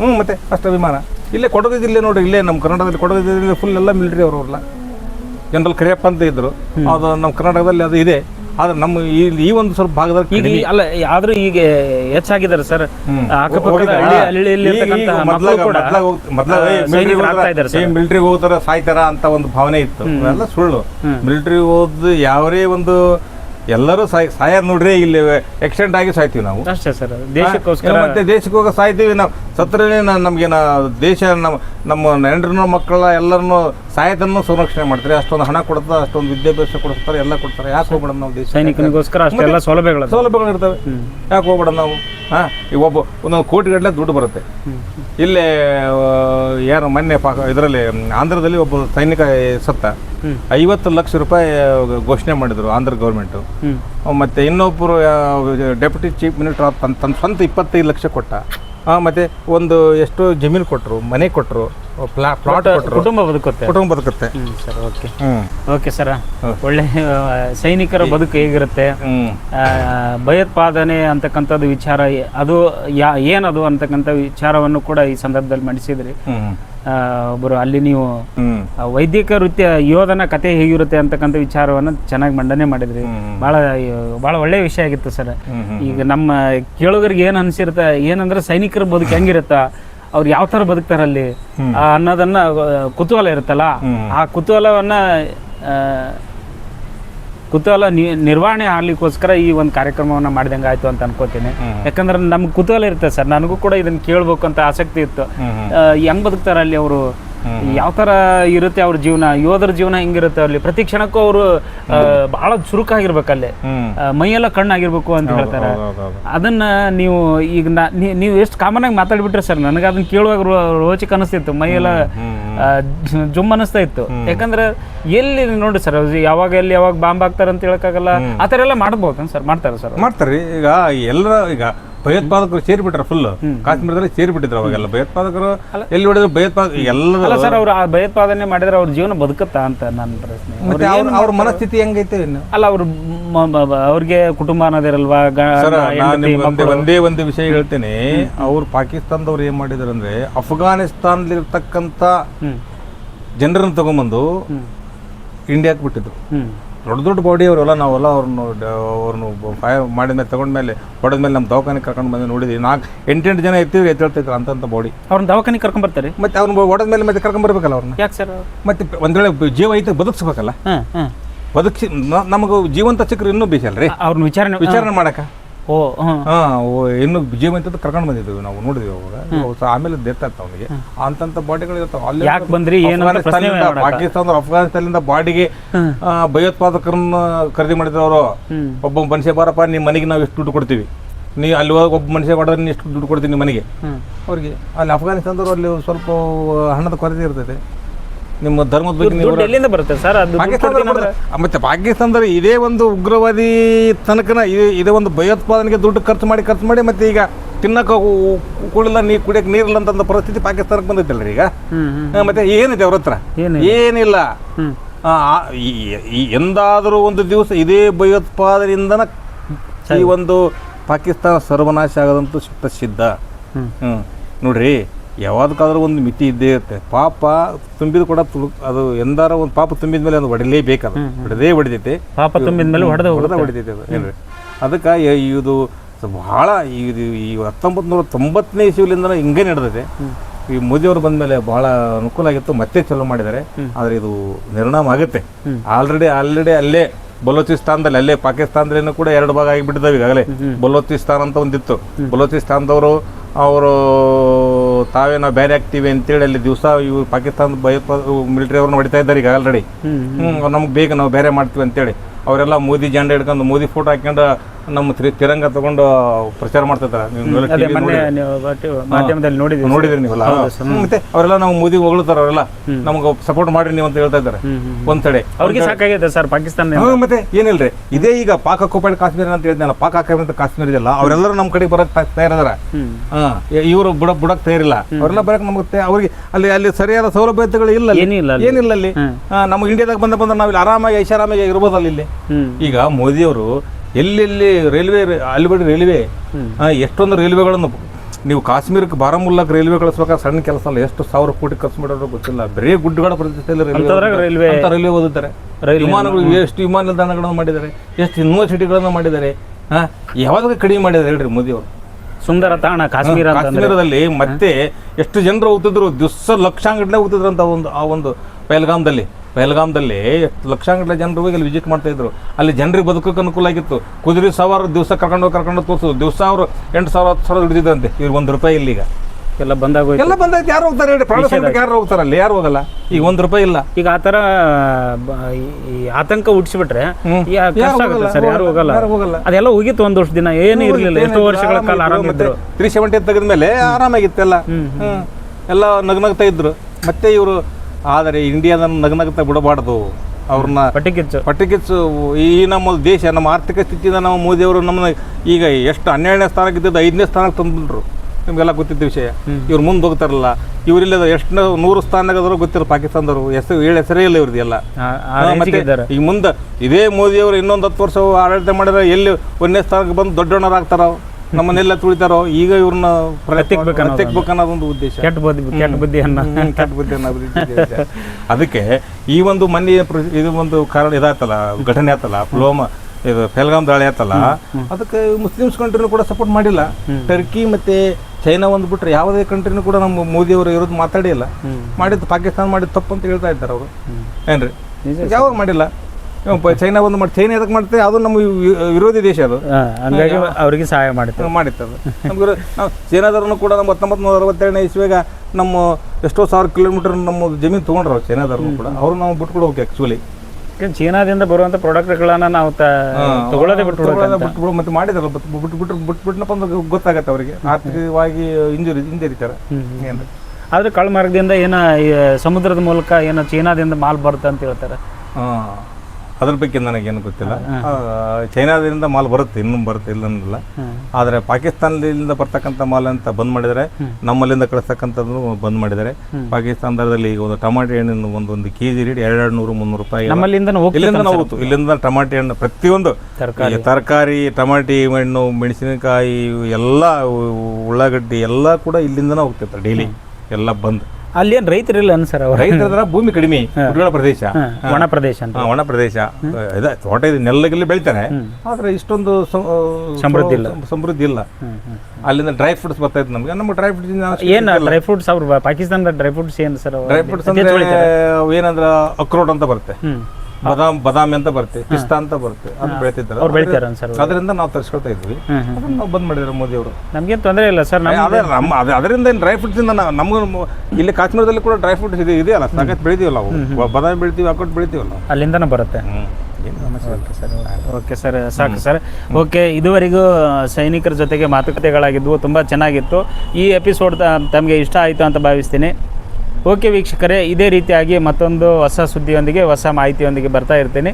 ಹ್ಞೂ ಮತ್ತೆ ಅಷ್ಟಾಭಿಮಾನ. ಇಲ್ಲೇ ಕೊಡಗು ಜಿಲ್ಲೆ ನೋಡಿ ಇಲ್ಲೇ ನಮ್ಮ ಕರ್ನಾಟಕದಲ್ಲಿ ಕೊಡಗು ಜಿಲ್ಲೆ ಫುಲ್ ಎಲ್ಲ ಮಿಲಿಟರಿ ಅವರಲ್ಲ. ಜನರಲ್ ಕರಿಯಪ್ಪ ಅಂತ ಇದ್ರು. ಅದು ನಮ್ಮ ಕರ್ನಾಟಕದಲ್ಲಿ ಅದು ಇದೆ. ಆದ್ರೆ ನಮ್ಮ ಈ ಈ ಒಂದು ಸ್ವಲ್ಪ ಭಾಗದಲ್ಲಿ ಈಗ ಅಲ್ಲ ಆದ್ರೂ ಈಗ ಹೆಚ್ಚಾಗಿದ್ದಾರೆ ಸರ್. ಮಿಲಿಟರಿ ಹೋಗ್ತಾರ, ಸಾಯ್ತಾರ ಅಂತ ಒಂದು ಭಾವನೆ ಇತ್ತು. ಎಲ್ಲ ಸುಳ್ಳು. ಮಿಲಿಟರಿ ಹೋದ್ ಯಾವರೇ ಒಂದು ಎಲ್ಲರೂ ಸಾಯ್ ಸಾಯೋದು ನೋಡ್ರಿ ಇಲ್ಲಿ ಆಕ್ಸಿಡೆಂಟ್ ಆಗಿ ಸಾಯ್ತೀವಿ ನಾವು. ಅಷ್ಟೇ ಸರ್ ದೇಶಕ್ಕೋಸ್ಕರ ಮತ್ತೆ ದೇಶಕ್ಕೆ ಹೋಗಿ ಸಾಯ್ತೀವಿ ನಾವು. ಸತ್ತರೇ ನಮ್ಗೆ ದೇಶ ನಮ್ಮ ನಮ್ಮ ನೆಂಡ್ರನ್ನ ಮಕ್ಕಳ ಎಲ್ಲರನ್ನು ಸಾಯತನ್ನು ಸಂರಕ್ಷಣೆ ಮಾಡ್ತಾರೆ ಅಷ್ಟೊಂದು ಹಣ ಕೊಡ್ತಾರೆ ಅಷ್ಟೊಂದು ವಿದ್ಯಾಭ್ಯಾಸ ಕೊಡಿಸ್ತಾರೆ ಎಲ್ಲ ಕೊಡ್ತಾರೆ. ಯಾಕೆ ಹೋಗ್ಬೇಡ ನಾವು ದೇಶ ಸೈನಿಕನಿಗೋಸ್ಕರ ಅಷ್ಟೆಲ್ಲ ಸೌಲಭ್ಯಗಳು ಸೌಲಭ್ಯಗಳು ಇರ್ತವೆ ಯಾಕೆ ಹೋಗ್ಬೇಡ ನಾವು? ಹಾಂ ಈಗ ಒಬ್ಬ ಒಂದೊಂದು ಕೋಟಿಗಟ್ಟಲೆ ದುಡ್ಡು ಬರುತ್ತೆ. ಇಲ್ಲೇ ಏನು ಯಾರು ಮೊನ್ನೆ ಪಾಕ ಇದರಲ್ಲಿ ಆಂಧ್ರದಲ್ಲಿ ಒಬ್ಬ ಸೈನಿಕ ಸತ್ತ. ಐವತ್ತು ಲಕ್ಷ ರೂಪಾಯಿ ಘೋಷಣೆ ಮಾಡಿದರು ಆಂಧ್ರ ಗೌರ್ಮೆಂಟು. ಮತ್ತು ಇನ್ನೊಬ್ಬರು ಡೆಪ್ಯೂಟಿ ಚೀಫ್ ಮಿನಿಸ್ಟರ್ ತನ್ನ ತನ್ನ ಸ್ವಂತ ಇಪ್ಪತ್ತೈದು ಲಕ್ಷ ಕೊಟ್ಟ. ಮತ್ತೆ ಒಂದು ಎಷ್ಟು ಜಮೀನು ಕೊಟ್ಟರು ಮನೆ ಕೊಟ್ಟರು ಪ್ಲಾ ಪ್ಲಾಟ್ ಕೊಟ್ಟರು ಕುಟುಂಬ ಬದುಕುತ್ತೆ. ಕುಟುಂಬ ಬದುಕುತ್ತೆ. Sir okay. ಹ್ಞೂ ಓಕೆ ಸರ್. ಒಳ್ಳೆ ಸೈನಿಕರ ಬದುಕು ಹೇಗಿರುತ್ತೆ? ಆ, ಭಯೋತ್ಪಾದನೆ ಅಂತಕ್ಕಂಥದ್ದು ವಿಚಾರ ಅದು ಯಾ ಏನದು ಅಂತಕ್ಕಂಥ ವಿಚಾರವನ್ನು ಕೂಡ ಈ ಸಂದರ್ಭದಲ್ಲಿ ಮಂಡಿಸಿದ್ರಿ. ಹ್ಞೂ ಒಬ್ಬರು ಅಲ್ಲಿ ನೀವು ವೈದ್ಯಕ ವೃತ್ತಿಯ ಯೋಧನ ಕತೆ ಹೇಗಿರುತ್ತೆ ಅಂತಕ್ಕಂಥ ವಿಚಾರವನ್ನು ಚೆನ್ನಾಗಿ ಮಂಡನೆ ಮಾಡಿದ್ರಿ. ಬಹಳ ಭಾಳ ಭಾಳ ಒಳ್ಳೆಯ ವಿಷಯ ಆಗಿತ್ತು ಸರ್. ಈಗ ನಮ್ಮ ಕೇಳುಗರಿಗೆ ಏನು ಅನಿಸಿರುತ್ತೆ ಏನಂದ್ರೆ ಸೈನಿಕರ ಬದುಕು ಹೆಂಗಿರುತ್ತ ಅವ್ರು ಯಾವ ಥರ ಬದುಕ್ತಾರಲ್ಲಿ ಆ, ಅನ್ನೋದನ್ನ ಕುತೂಹಲ ಇರುತ್ತಲ್ಲ? ಆ ಕುತೂಹಲವನ್ನ ಆ, ಕುತೂಹಲ ನಿರ್ವಹಣೆ ಆಗ್ಲಿಕ್ಕೋಸ್ಕರ ಈ ಒಂದು ಕಾರ್ಯಕ್ರಮವನ್ನು ಮಾಡಿದಂಗೆ ಆಯ್ತು ಅಂತ ಅನ್ಕೋತೀನಿ. ಯಾಕಂದ್ರೆ ನಮ್ಗೆ ಕುತೂಹಲ ಇರುತ್ತೆ ಸರ್. ನನಗೂ ಕೂಡ ಇದನ್ನ ಕೇಳಬೇಕು ಅಂತ ಆಸಕ್ತಿ ಇತ್ತು. ಹೆಂಗ್ ಬದುಕ್ತಾರೆ ಅಲ್ಲಿ ಅವರು? ಯಾವ ತರ ಇರುತ್ತೆ ಅವ್ರ ಜೀವನ? ಯೋಧರ ಜೀವನ ಹೆಂಗಿರುತ್ತೆ ಅಲ್ಲಿ? ಪ್ರತಿ ಕ್ಷಣಕ್ಕೂ ಅವರು ಬಹಳ ಚುರುಕಾಗಿರ್ಬೇಕು ಅಲ್ಲಿ. ಮೈ ಆ, ಮೈಯೆಲ್ಲ ಕಣ್ಣಾಗಿರ್ಬೇಕು ಅಂತ ಹೇಳ್ತಾರೆ. ಅದನ್ನ ನೀವು ಈಗ ನೀವು ಎಷ್ಟು ಕಾಮನ್ ಆಗಿ ಮಾತಾಡ್ಬಿಟ್ರೆ ಸರ್ ನನಗೆ ಅದನ್ನ ಕೇಳುವಾಗ ರೋಚಕ ಅನಿಸ್ತಿತ್ತು. ಮೈಯೆಲ್ಲ ಜುಮ್ ಅನಿಸ್ತಾ ಇತ್ತು. ಯಾಕಂದ್ರೆ ಎಲ್ಲಿ ನೋಡಿ ಸರ್ ಯಾವಾಗ ಎಲ್ಲಿ ಯಾವಾಗ ಬಾಂಬ್ ಹಾಕ್ತಾರೆ ಅಂತ ಹೇಳಕ್ಕಾಗಲ್ಲ. ಆ ಥರ ಎಲ್ಲ ಮಾಡ್ಬೋದು ಸರ್ ಮಾಡ್ತಾರೆ ಸರ್ ಮಾಡ್ತಾರೆ. ಈಗ ಎಲ್ಲರ ಈಗ ಭಯೋತ್ಪಾದಕರು ಸೇರಿಬಿಟ್ರ ಫುಲ್ ಕಾಶ್ಮೀರದಲ್ಲಿ ಸೇರಿಬಿಟ್ಟಿದ್ರು ಅವಾಗೆಲ್ಲ. ಭಯೋತ್ಪಾದಕರು ಎಲ್ಲಿ ಹೊಡೆದ್ರು ಭಯೋತ್ಪಾದಕ ಎಲ್ಲ ಸರ್ ಅವ್ರು ಆ ಭಯೋತ್ಪಾದನೆ ಮಾಡಿದ್ರೆ ಅವ್ರ ಜೀವನ ಬದುಕುತ್ತಾ ಅಂತ ನನ್ನ ಪ್ರಶ್ನೆ. ಅವ್ರ ಮನಸ್ಥಿತಿ ಹೆಂಗೈತೆ ಅಲ್ಲ ಅವ್ರು ಅವ್ರಿಗೆ ಕುಟುಂಬ ಅನ್ನೋದಿರಲ್ವಾ? ಗ- ಸರ್ ನಾನು ಒಂದೇ ಒಂದು ವಿಷಯ ಹೇಳ್ತೇನೆ. ಅವ್ರು ಪಾಕಿಸ್ತಾನದವ್ರು ಏನ್ ಮಾಡಿದ್ರು ಅಂದ್ರೆ ಅಫ್ಘಾನಿಸ್ತಾನದಲ್ಲಿರ್ತಕ್ಕಂಥ ಇರ್ತಕ್ಕಂತ ಜನರನ್ನು ತಗೊಂಬಂದು ಇಂಡಿಯಾಕ್ ಬಿಟ್ಟಿದ್ರು. ದೊಡ್ಡ ದೊಡ್ಡ ಬಾಡಿ ಅವರೆಲ್ಲ ನಾವೆಲ್ಲ ಅವ್ರನ್ನ ಅವ್ರನ್ನು ಫೈರ್ ಮಾಡಿದ್ಮೇಲೆ ತಗೊಂಡ್ಮೇಲೆ ಹೊಡೆದ್ಮೇಲೆ ನಮ್ಮ ದವಾಖಾನೆ ಕರ್ಕೊಂಡು ಬಂದು ನೋಡಿದ್ವಿ. ನಾಲ್ಕು ಎಂಟೆಂಟು ಜನ ಇರ್ತೀವಿ ಎದ್ದೇಳ್ತಿದ್ರು ಅಂತಂತ ಬಾಡಿ. ಅವ್ರನ್ನ ದವಾಖಾನೆ ಕರ್ಕೊಂಡ್ ಬರ್ತಾರೆ? ಮತ್ತೆ ಅವ್ರನ್ನ ಹೊಡೆದ್ಮೇಲೆ ಮತ್ತೆ ಕರ್ಕೊಂಡ್ ಬರ್ಬೇಕಲ್ಲ ಅವ್ರನ್ನ? ಯಾಕೆ ಸರ್ ಮತ್ತೆ ಒಂದ್ ವೇಳೆ ಜೀವ ಐತೆ ಬದುಕಿಸ್ಬೇಕಲ್ಲ? ಹಾಂ ಹಾಂ. ಬದುಕಿಸಿ ನಮಗೆ ಜೀವಂತ ಚಕ್ರ ಇನ್ನೂ ಬೇಸಲ್ರಿ ಅವ್ರನ್ನ ವಿಚಾರಣೆ ವಿಚಾರಣೆ ಮಾಡಕ ಓ ಹಾಂ. ಹಾ ಓ, ಇನ್ನು ಜೀವಂತ ಕರ್ಕೊಂಡು ಬಂದಿದ್ವಿ ನಾವು ನೋಡಿದ್ವಿ ಅವಾಗ. ಆಮೇಲೆ ಡೆತ್ ಆಗ್ತಾವ ಅವನಿಗೆ. ಅಂತಂತ ಬಾಡಿಗಳು ಇರ್ತಾವ. ಅಲ್ಲಿ ಯಾಕೆ ಬಂದ್ರಿ? ಪಾಕಿಸ್ತಾನ ಅಫ್ಘಾನಿಸ್ತಾನದಿಂದ ಬಾಡಿಗೆ ಭಯೋತ್ಪಾದಕರನ್ನ ಖರೀದಿ ಮಾಡಿದ್ರು ಅವರು. ಹ್ಮ್. ಒಬ್ಬ ಮನುಷ್ಯ ಬಾರಪ್ಪ ನಿಮ್ಮ ಮನೆಗೆ ನಾವು ಎಷ್ಟು ದುಡ್ಡು ಕೊಡ್ತೀವಿ. ನೀ ಅಲ್ಲಿ ಹೋಗಿ ಒಬ್ಬ ಮನುಷ್ಯ ಹೊಡೆದ್ರೆ ನೀನು ಎಷ್ಟು ದುಡ್ಡು ಕೊಡ್ತೀನಿ ನಿಮ್ ಮನೆಗೆ. ಅವ್ರಿಗೆ. ಅಲ್ಲಿ ಅಫ್ಘಾನಿಸ್ತಾನದವ್ರು ಅಲ್ಲಿ ಸ್ವಲ್ಪ ಹಣದ ಕೊರತೆ ಇರ್ತೈತೆ ನಿಮ್ಮ ಧರ್ಮದ ಬಗ್ಗೆ ನೀವು ದುಡ್ಡು ಎಲ್ಲಿಂದ ಬರುತ್ತೆ ಸರ್? ಅದು ದುಡ್ಡು ಪಾಕಿಸ್ತಾನದಲ್ಲಿ ಕೊಡ್ತೀನಿ ಅಂದ್ರೆ- ಬರ್ತದೆ. ಮತ್ತೆ ಪಾಕಿಸ್ತಾನದಲ್ಲಿ ಇದೇ ಒಂದು ಉಗ್ರವಾದಿ ತನಕನ ಇದೇ- ಇದೇ ಒಂದು ಭಯೋತ್ಪಾದನೆಗೆ ದುಡ್ಡು ಖರ್ಚು ಮಾಡಿ ಖರ್ಚು ಮಾಡಿ ಮತ್ತೆ ಈಗ ತಿನ್ನಕ್ಕೆ ಕುಡಿಲ್ಲ ನೀರು ಕುಡಿಯಕ್ಕೆ ನೀರಿಲ್ಲ ಅಂತಂದ ಪರಿಸ್ಥಿತಿ ಪಾಕಿಸ್ತಾನಕ್ಕೆ ಬಂದೈತಲ್ರಿ ಈಗ? ಹ್ಮ್ ಹ್ಮ್ ಆ, ಮತ್ತೆ ಏನಿದೆ ಅವ್ರ ಹತ್ರ? ಏನಿದೆ? ಏನಿಲ್ಲ. ಹ್ಮ್. ಆ, ಆ, ಈ- ಈ ಎಂದಾದರೂ ಒಂದು ದಿವಸ ಇದೇ ಭಯೋತ್ಪಾದನೆಯಿಂದನ ಈ ಒಂದು ಪಾಕಿಸ್ತಾನ ಸರ್ವನಾಶ ಆಗದಂತೂ ಸಿದ್ಧ ಸಿದ್ಧ ಹ್ಮ್. ಹ್ಮ್. ನೋಡ್ರಿ ಯಾವ್ದಕ್ಕಾದ್ರೂ ಒಂದು ಮಿತಿ ಇದ್ದೇ ಇರುತ್ತೆ. ಪಾಪ ತುಂಬಿದ ಕೂಡ ತುಳು ಅದು ಎಂದಾರ ಒಂದು ಪಾಪ ತುಂಬಿದ ಮೇಲೆ ಅದು ಹೊಡಿಲೇಬೇಕದು ಹೊಡೆದೇ ಹೊಡಿತೈತೆ ಪಾಪ ತುಂಬಿದ ಮೇಲೆ ಹೊಡೆದ ಹೊಡೆದ ಹೊಡಿತೈತೆ ಅದು. ಏನ್ರಿ? ಅದಕ್ಕೆ ಇದು ಬಹಳ ಇದು ಈ ಹತ್ತೊಂಬತ್ತು ನೂರ ತೊಂಬತ್ತನೇ ಇಸ್ವಿಲಿಂದ ಹಿಂಗೆ ನಡೆದಿದೆ. ಈ ಮೋದಿಯವರು ಬಂದಮೇಲೆ ಬಹಳ ಅನುಕೂಲ ಆಗಿತ್ತು ಮತ್ತೆ ಚಲೋ ಮಾಡಿದ್ದಾರೆ. ಆದರೆ ಇದು ನಿರ್ಣಾಮ ಆಗುತ್ತೆ. ಆಲ್ರೆಡಿ ಆಲ್ರೆಡಿ ಅಲ್ಲೇ ಬಲೋಚಿಸ್ತಾನದಲ್ಲಿ ಅಲ್ಲೇ ಪಾಕಿಸ್ತಾನದಲ್ಲಿನೂ ಕೂಡ ಎರಡು ಭಾಗ ಆಗಿಬಿಟ್ಟಿದ್ದಾವೆ ಈಗಾಗಲೇ. ಬಲೋಚಿಸ್ತಾನ್ ಅಂತ ಒಂದಿತ್ತು. ಬಲೋಚಿಸ್ತಾನದವರು ಅವರು ತಾವೇ ನಾವು ಬೇರೆ ಆಗ್ತೀವಿ ಅಂತೇಳಿ ಅಲ್ಲಿ ದಿವಸ ಇವ್ರು ಪಾಕಿಸ್ತಾನದ ಭಯೋತ್ಪಾದ ಮಿಲಿಟರಿ ಅವ್ರನ್ನ ಹೊಡಿತಾ ಇದ್ದಾರೆ ಈಗ ಆಲ್ರೆಡಿ ಹ್ಮ್ ಹ್ಞೂ ನಮ್ಗೆ ಬೇಗ ನಾವು ಬೇರೆ ಮಾಡ್ತೀವಿ ಅಂತೇಳಿ ಅವರೆಲ್ಲ ಮೋದಿ ಜೆಂಡ ಹಿಡ್ಕೊಂಡು ಮೋದಿ ಫೋಟೋ ಹಾಕ್ಕೊಂಡು ನಮ್ಮ ತ್ರಿ ತಿರಂಗ ತಗೊಂಡು ಪ್ರಚಾರ ಮಾಡ್ತಿದ್ದಾರೆ. ನೀವು ನೋಡಲ್ಲ ಅದೇ ಮೊನ್ನೆ ನೀವು ಬಟ್- ಮಾಧ್ಯಮದಲ್ಲಿ ನೋಡಿದ್ರಿ ನೀವೆಲ್ಲ? ಮತ್ತೆ ಅವರೆಲ್ಲ ನಾವು ಮೋದಿ ಹೊಗಳ್ತಾರ ಅವರೆಲ್ಲ. ನಮಗೆ ಸಪೋರ್ಟ್ ಮಾಡ್ರಿ ನೀವು ಅಂತ ಹೇಳ್ತಾ ಇದ್ದಾರೆ. ಒಂದ್ ಕಡೆ ಅವ್ರಿಗೆ ಸಾಕಾಗಿದೆ ಸರ್ ಪಾಕಿಸ್ತಾನ ಹ್ಮ್, ಮತ್ತೆ ಏನಿಲ್ರಿ? ಇದೇ ಈಗ ಪಾಕ ಕೋಪಾಡ್ ಕಾಶ್ಮೀರ ಅಂತ ಹೇಳಿದ್ನಲ್ಲ ಪಾಕ್ ಆಕ್ರಮಿತ ಕಾಶ್ಮೀರ ಇದೆಯಲ್ಲ ಅವರೆಲ್ಲರೂ ನಮ್ಮ ಕಡೆ ಬರಕ್ ತ- ತಯಾರಿದಾರ. ಇವರು ಬುಡ ಬುಡಕ್ ತಯಾರಿಲ್ಲ. ಅವರೆಲ್ಲ ಬರಕ್ ನಮಗೆ ತೆ- ಅವ್ರಿಗೆ ಅಲ್ಲಿ ಅಲ್ಲಿ ಸರಿಯಾದ ಸೌಲಭ್ಯತೆಗಳು ಇಲ್ಲ ಅಲ್ಲಿ. ಏನಿಲ್ಲ ಅಲ್ಲಿ. ಏನಿಲ್ಲ ಅಲ್ಲಿ. ಹ್ಮ್. ಆ, ನಮ್ಮ ಇಂಡಿಯಾದಾಗ ಬಂದ ಬಂದ ನಾವಿಲ್ಲಿ ಇಲ್ಲಿ ಆರಾಮಾಗಿ ಐಷಾರಾಮಾಗಿ ಇರ್ಬೋದಲ್ಲ ಇಲ್ಲಿ. ಹ್ಮ್. ಈಗ ಮೋದಿಯವರು ಎಲ್ಲೆಲ್ಲಿ ರೈಲ್ವೆ ಅಲ್ಲಿ ಬಿಡಿ ರೈಲ್ವೆ ಎಷ್ಟೊಂದು ರೈಲ್ವೆಗಳನ್ನು ನೀವು ಕಾಶ್ಮೀರಕ್ಕೆ ಬಾರಾಮುಲ್ಲಾಕ್ ರೈಲ್ವೆ ಕಳಿಸ್ಬೇಕಾದ್ರೆ ಸಣ್ಣ ಕೆಲಸ ಅಲ್ಲ. ಎಷ್ಟು ಸಾವಿರ ಕೋಟಿ ಖರ್ಚು ಮಾಡೋರು ಗೊತ್ತಿಲ್ಲ. ಬರೀ ಗುಡ್ಡಗಳ ಪ್ರದೇಶದಲ್ಲಿ ರೈಲ್ವೆ- ರೈಲ್ವೆ ಓದುತ್ತಾರೆ ವಿಮಾನಗಳು ಎಷ್ಟು ವಿಮಾನ ನಿಲ್ದಾಣಗಳನ್ನು ಮಾಡಿದ್ದಾರೆ ಎಷ್ಟು ಯೂನಿವರ್ಸಿಟಿಗಳನ್ನು ಮಾಡಿದ್ದಾರೆ ಹಾ ಯಾವಾಗ ಕಡಿಮೆ ಮಾಡಿದ್ದಾರೆ ಹೇಳ್ರಿ ಮೋದಿ ಅವರು. ಸುಂದರ ತಾಣ ಕಾಶ್ಮೀರ ಕಾಶ್ಮೀರದಲ್ಲಿ ಮತ್ತೆ ಎಷ್ಟು ಜನರು ಹೋಗ್ತಿದ್ರು ದಿವಸ ಲಕ್ಷಾಂಗಟ್ಲೆ ಹೋಗ್ತಿದ್ರು ಅಂತ ಒಂದು ಆ ಒಂದು ಪಹಲ್ಗಾಮ್ದಲ್ಲಿ ಪೆಹಲ್ಗಾಮ್ದಲ್ಲಿ ಲಕ್ಷಾಂಗಟ್ಲೆ ಜನರು ಹೋಗಿ ಅಲ್ಲಿ ವಿಸಿಟ್ ಮಾಡ್ತಾ ಇದ್ರು. ಅಲ್ಲಿ ಜನರಿಗೆ ಬದುಕೋಕೆ ಅನುಕೂಲ ಆಗಿತ್ತು. ಕುದುರೆ ಸಾವಿರ ದಿವಸ ಕರ್ಕೊಂಡು ಹೋಗಿ ಕರ್ಕೊಂಡು ತೋರಿಸೋದು. ದಿವಸ ಅವರು ಎಂಟು ಸಾವಿರ ಹತ್ತು ಸಾವಿರ ಹಿಡಿದಿದ್ದಂತೆ ಇವ್ರು ಒಂದು ರೂಪಾಯಿ ಇಲ್ಲ ಈಗ. ಎಲ್ಲ ಬಂದಾಗ ಎಲ್ಲ ಬಂದಾಯ್ತು. ಯಾರು ಹೋಗ್ತಾರೆ ಹೇಳಿ? ಪ್ರಾಣ ಸಂಕಟಕ್ಕೆ ಯಾರು ಹೋಗ್ತಾರೆ ಅಲ್ಲಿ? ಯಾರು ಹೋಗಲ್ಲ? ಈಗ ಒಂದು ರೂಪಾಯಿ ಇಲ್ಲ. ಈಗ ಆ ಥರ ಆತಂಕ ಹುಟ್ಟಿಸ್ಬಿಟ್ರೆ ಸರ್. ಯಾರು ಹೋಗಲ್ಲ. ಹೋಗಲ್ಲ. ಅದೆಲ್ಲ ಹೋಗಿತ್ತು ಒಂದ್ ವರ್ಷ ದಿನ ಏನು ಇರಲಿಲ್ಲ. ಎಷ್ಟೋ ವರ್ಷಗಳ ಕಾಲ ಆರಾಮಿದ್ರು. Three seventy ತೆಗೆದ್ಮೇಲೆ ಆರಾಮಾಗಿತ್ತೆಲ್ಲ. ಹ್ಮ್, ಹ್ಮ್. ಎಲ್ಲ ನಗ್ನಗ್ತಾ ಇದ್ರು. ಮತ್ತೆ ಇವರು ಆದರೆ ಇಂಡಿಯಾದ ನಗನಗತ ಬಿಡಬಾರ್ದು. ಅವ್ರನ್ನ ಪಟ್ಟಿಕಿಚ್ಚು ಪಟ್ಟಿಕಿಚ್ಚು ಈ ನಮ್ಮ ದೇಶ ನಮ್ಮ ಆರ್ಥಿಕ ಸ್ಥಿತಿಯಿಂದ ನಾವು ಮೋದಿಯವರು ನಮ್ಮನ್ನ ಈಗ ಎಷ್ಟು ಹನ್ನೆರಡನೇ ಸ್ಥಾನಕ್ಕೆ ಇದ್ದದ್ದು ಐದನೇ ಸ್ಥಾನಕ್ಕೆ ತಂದ್ಬಿಟ್ರು. ನಿಮಗೆಲ್ಲ ಗೊತ್ತಿದ್ದ ವಿಷಯ. ಇವ್ರು ಮುಂದೆ ಹೋಗ್ತಾರಲ್ಲ. ಇವರಿಲ್ಲದ ಎಷ್ಟು ನೂರು ಸ್ಥಾನಗಾದ್ರು ಗೊತ್ತಿರೋ ಪಾಕಿಸ್ತಾನದವರು. ಹೆಸರು ಏಳು ಹೆಸರೇ ಇಲ್ಲ ಇವ್ರದ್ದು ಎಲ್ಲ. ಮತ್ತೆ ಈಗ ಮುಂದೆ ಇದೇ ಮೋದಿಯವರು ಇನ್ನೊಂದು ಹತ್ತು ವರ್ಷ ಆಡಳಿತ ಮಾಡಿದ್ರೆ ಎಲ್ಲಿ ಒಂದನೇ ಸ್ಥಾನಕ್ಕೆ ಬಂದು ದೊಡ್ಡವಣ್ಣರಾಗ್ತಾರೋ ನಮ್ಮನ್ನೆಲ್ಲ ತುಳಿತಾರೋ ಈಗ ಇವ್ರನ್ನ. ಅನ್ನೋದೊಂದು ಉದ್ದೇಶ. ಕೆಟ್ಟ ಬುದ್ಧಿ ಕೆಟ್ಟ ಬುದ್ಧಿ ಅನ್ನ ಕೆಟ್ಟ ಬುದ್ಧಿ ಅನ್ನೋದು ಅದಕ್ಕೆ ಈ ಒಂದು ಮೊನ್ನೆ ಇದು ಒಂದು ಕಾರಣ ಇದಾಯ್ತಲ್ಲ ಘಟನೆ ಆಯ್ತಲ್ಲ ಪುಲ್ವಾಮಾ ಇದು ಪೆಲ್ಗಾಮ್ ದಾಳಿ ಆಯ್ತಲ್ಲ ಅದಕ್ಕೆ ಮುಸ್ಲಿಮ್ಸ್ ಕಂಟ್ರಿನೂ ಕೂಡ ಸಪೋರ್ಟ್ ಮಾಡಿಲ್ಲ. ಟರ್ಕಿ ಮತ್ತೆ ಚೈನಾ ಒಂದು ಬಿಟ್ರೆ ಯಾವುದೇ ಕಂಟ್ರಿನೂ ಕೂಡ ನಮ್ಮ ಮೋದಿ ಅವರು ಇರೋದು ಮಾತಾಡಿಲ್ಲ. ಮಾಡಿದ್ದು ಪಾಕಿಸ್ತಾನ ಮಾಡಿದ್ದು ತಪ್ಪು ಅಂತ ಹೇಳ್ತಾ ಇದ್ದಾರೆ ಅವರು. ಏನ್ರಿ? ಯಾವಾಗ ಮಾಡಿಲ್ಲ? ಚೈನಾ ಒಂದು ಮಾಡಿ ಚೈನಾ ಎದಕ್ಕೆ ಮಾಡ್ತೇವೆ? ಅದು ನಮ್ಮ ವಿರೋಧಿ ದೇಶ ಅದು. ಅವ್ರಿಗೆ ಹಂಗಾಗಿ ಅವರಿಗೆ ಸಹಾಯ ಮಾಡುತ್ತೆ ಮಾಡಿತ್ತದು ನಮ್ಗೆ ವಿರೋ- ನಾವು ಚೈನಾದವ್ರನ್ನು ಕೂಡ ನಮ್ಮ ಹತ್ತೊಂಬತ್ತು ನೂರ ಅರವತ್ತೆರಡನೇ ಇಸ್ವಿಯಾಗ ನಮ್ಮ ಎಷ್ಟೋ ಸಾವಿರ ಕಿಲೋಮೀಟರ್ ನಮ್ಮ ಜಮೀನು ತೊಗೊಂಡ್ರು ಚೈನಾದವ್ರನ್ನು ಕೂಡ. ಅವ್ರು ನಾವು ಬಿಟ್ಕೊಡ್ಬೇಕು ಆ್ಯಕ್ಚುಲಿ ಚೀನಾದಿಂದ ಬರುವಂತ ಪ್ರಾಡಕ್ಟ್ಗಳನ್ನ ನಾವು ತಗೊಳ್ಳೋದೇ ಬಿಟ್ಟು ಬಿಟ್ಟು ಮತ್ತೆ ಮಾಡಿದಾರಲ್ಲ ಬಿಟ್ಟು ಬಿಟ್ಟು ಬಿಟ್ಟು ಬಿಟ್ಬಿಟ್ನಪ್ಪ ಅಂದ್ರೆ ಗೊತ್ತಾಗತ್ತೆ ಅವರಿಗೆ. ಆರ್ಥಿಕವಾಗಿ ಇಂಜುರಿ ಹಿಂಜರಿತಾರೆ. ಏನು? ಆದ್ರೆ ಕಳ್ಮಾರ್ಗದಿಂದ ಏನ ಸಮುದ್ರದ ಮೂಲಕ ಏನೋ ಚೀನಾದಿಂದ ಮಾಲ್ ಬರುತ್ತೆ ಅಂತ ಹೇಳ್ತಾರೆ. ಹಾಂ. ಅದ್ರ ಬಗ್ಗೆ ನನಗೇನು ಗೊತ್ತಿಲ್ಲ. ಚೈನಾದಿಂದ ಮಾಲ್ ಬರುತ್ತೆ ಇನ್ನೂ ಬರುತ್ತೆ ಇಲ್ಲ ಅನ್ನಲ್ಲ ಆದರೆ ಪಾಕಿಸ್ತಾನದಿಂದ ಬರ್ತಕ್ಕಂಥ ಮಾಲ್ ಅಂತ ಬಂದ್ ಮಾಡಿದರೆ ನಮ್ಮಲ್ಲಿಂದ ಕಳಿಸ್ತಕ್ಕಂಥದ್ದು ಬಂದ್ ಮಾಡಿದ್ದಾರೆ ಪಾಕಿಸ್ತಾನದಲ್ಲಿ ಈಗ ಒಂದು ಟಮಾಟೆ ಹಣ್ಣಿನ ಒಂದು ಒಂದು ಕೆ ಜಿ ರೇಟ್ ಎರಡು ನೂರು ಮುನ್ನೂರು ರೂಪಾಯಿ. ನಮ್ಮಲ್ಲಿಂದ ಇಲ್ಲಿಂದ ನಾವು ಹೋಗ್ತು. ಇಲ್ಲಿಂದ ಟಮಾಟೆ ಹಣ್ಣು ಪ್ರತಿಯೊಂದು ಈ ತರಕಾರಿ ಟಮಾಟಿ ಹಣ್ಣು ಮೆಣಸಿನಕಾಯಿ ಎಲ್ಲ ಉಳ್ಳಾಗಡ್ಡಿ ಎಲ್ಲ ಕೂಡ ಇಲ್ಲಿಂದನೇ ಹೋಗ್ತಿರ್ತಾರೆ ಡೈಲಿ. ಎಲ್ಲ ಬಂದ್. ಅಲ್ಲಿ ಏನ್ ರೈತರಿಲ್ಲ ಅನ್ಸರ್ ಅವ್ರ. ರೈತರ ಭೂಮಿ ಕಡಿಮೆ ಪ್ರದೇಶ. ಒಣ ಪ್ರದೇಶ ಅಂತ. ಒಣ ಪ್ರದೇಶ. ಇದೆ ತೋಟ ಇದೆ ನೆಲ್ಲಗಲ್ಲಿ ಬೆಳಿತಾರೆ. ಆದರೆ ಇಷ್ಟೊಂದು ಸಮೃದ್ಧಿ ಇಲ್ಲ. ಸಮೃದ್ಧಿ ಇಲ್ಲ. ಅಲ್ಲಿಂದ ಡ್ರೈ ಫ್ರೂಟ್ಸ್ ಬರ್ತಾ ಇತ್ತು ನಮ್ಗೆ. ನಮ್ಮ ಡ್ರೈ ಫ್ರೂಟ್ಸ್ ಏನು ಡ್ರೈ ಫ್ರೂಟ್ಸ್ ಅವ್ರು ಪಾಕಿಸ್ತಾನದ ಡ್ರೈ ಫ್ರೂಟ್ಸ್ ಏನ್ ಸರ್ ಡ್ರೈ ಫ್ರೂಟ್ಸ್ ಏನಂದ್ರೆ ಅಕ್ರೋಟ್ ಅಂತ ಬರುತ್ತೆ. ಬಾದಾಮ್ ಬದಾಮಿ ಅಂತ ಬರುತ್ತೆ ಪಿಸ್ತಾ ಅಂತ ಬರುತ್ತೆ ಅದು ಬೆಳಿತಿದ್ದಾರೆ. ಅವ್ರು ಬೆಳಿತಾರೆ ಸರ್ ಅದರಿಂದ ನಾವು ತರಿಸ್ಕೊಳ್ತಾ ಇದ್ವಿ. ಅದನ್ನ ನಾವು ಬಂದ್ ಮಾಡಿದ್ರು ಮೋದಿ ಅವರು ನಮ್ಗೇನ್ ತೊಂದರೆ ಇಲ್ಲ ಸರ್ ಅದೇ ನಮ್ಮ ಅದೇ ಅದರಿಂದ ಡ್ರೈ ಫ್ರೂಟ್ಸ್ ಇಂದ ನಾವು ನಮ್ಗೆ ಇಲ್ಲಿ ಕಾಶ್ಮೀರದಲ್ಲಿ ಕೂಡ ಡ್ರೈ ಫ್ರೂಟ್ಸ್ ಇದೆ ಇದೆಯಲ್ಲ ಸಾಕಷ್ಟು ಬೆಳಿತೀವಲ್ಲ ನಾವು. ಬದಾಮಿ ಬೆಳಿತೀವಿ ಅಕೌಂಟ್ ಬೆಳಿತೀವಲ್ಲ. ಅಲ್ಲಿಂದನೇ ಬರುತ್ತೆ. ಏನು. ಓಕೆ ಸರ್ ಸಾಕು ಸರ್ ಓಕೆ ಇದುವರೆಗೂ ಸೈನಿಕರ ಜೊತೆಗೆ ಮಾತುಕತೆಗಳಾಗಿದ್ವು. ತುಂಬ ಚೆನ್ನಾಗಿತ್ತು. ಈ ಎಪಿಸೋಡ್ ತಮಗೆ ಇಷ್ಟ ಆಯಿತು ಅಂತ ಭಾವಿಸ್ತೀನಿ. ಓಕೆ ವೀಕ್ಷಕರೇ ಇದೇ ರೀತಿಯಾಗಿ ಮತ್ತೊಂದು ಹೊಸ ಸುದ್ದಿಯೊಂದಿಗೆ ಹೊಸ ಮಾಹಿತಿಯೊಂದಿಗೆ ಬರ್ತಾ ಇರ್ತೀನಿ.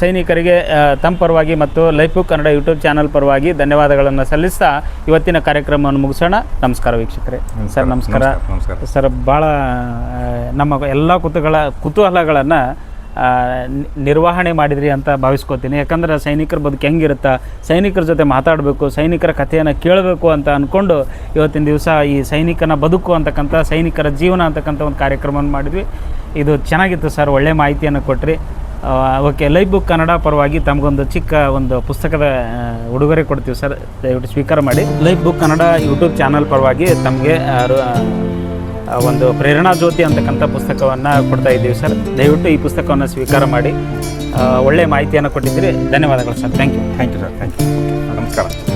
ಸೈನಿಕರಿಗೆ ತಮ್ಮ ಪರವಾಗಿ ಮತ್ತು ಲೈಫ್ ಕನ್ನಡ ಯೂಟ್ಯೂಬ್ ಚಾನಲ್ ಪರವಾಗಿ ಧನ್ಯವಾದಗಳನ್ನು ಸಲ್ಲಿಸ್ತಾ ಇವತ್ತಿನ ಕಾರ್ಯಕ್ರಮವನ್ನು ಮುಗಿಸೋಣ. ನಮಸ್ಕಾರ ವೀಕ್ಷಕರೇ. ಸರ್ ನಮಸ್ಕಾರ. ನಮಸ್ಕಾರ ಸರ್ ಭಾಳ ನಮ್ಮ ಎಲ್ಲ ಕುತೂಹಲ ಕುತೂಹಲಗಳನ್ನು ನಿರ್ವಹಣೆ ಮಾಡಿದ್ರಿ ಅಂತ ಭಾವಿಸ್ಕೋತೀನಿ. ಯಾಕಂದ್ರೆ ಸೈನಿಕರ ಬದುಕು ಹೆಂಗಿರುತ್ತಾ? ಸೈನಿಕರ ಜೊತೆ ಮಾತಾಡಬೇಕು, ಸೈನಿಕರ ಕಥೆಯನ್ನು ಕೇಳಬೇಕು ಅಂತ ಅಂದ್ಕೊಂಡು ಇವತ್ತಿನ ದಿವಸ ಈ ಸೈನಿಕನ ಬದುಕು ಅಂತಕ್ಕಂಥ, ಸೈನಿಕರ ಜೀವನ ಅಂತಕ್ಕಂಥ ಒಂದು ಕಾರ್ಯಕ್ರಮವನ್ನು ಮಾಡಿದ್ವಿ. ಇದು ಚೆನ್ನಾಗಿತ್ತು ಸರ್, ಒಳ್ಳೆ ಮಾಹಿತಿಯನ್ನು ಕೊಟ್ಟ್ರಿ ಓಕೆ ಲೈವ್ ಬುಕ್ ಕನ್ನಡ ಪರವಾಗಿ ತಮಗೊಂದು ಚಿಕ್ಕ ಒಂದು ಪುಸ್ತಕದ ಉಡುಗೊರೆ ಕೊಡ್ತೀವಿ ಸರ್. ದಯವಿಟ್ಟು ಸ್ವೀಕಾರ ಮಾಡಿ. Live book Kannada YouTube channel ಪರವಾಗಿ ತಮಗೆ ಒಂದು ಪ್ರೇರಣಾ ಜ್ಯೋತಿ ಅಂತಕ್ಕಂಥ ಪುಸ್ತಕವನ್ನು ಕೊಡ್ತಾ ಇದ್ದೀವಿ ಸರ್. ದಯವಿಟ್ಟು ಈ ಪುಸ್ತಕವನ್ನು ಸ್ವೀಕಾರ ಮಾಡಿ ಒಳ್ಳೆಯ ಮಾಹಿತಿಯನ್ನು ಕೊಟ್ಟಿದ್ದೀರಿ. ಧನ್ಯವಾದಗಳು sir. Thank you thank you sir thank you ನಮಸ್ಕಾರ.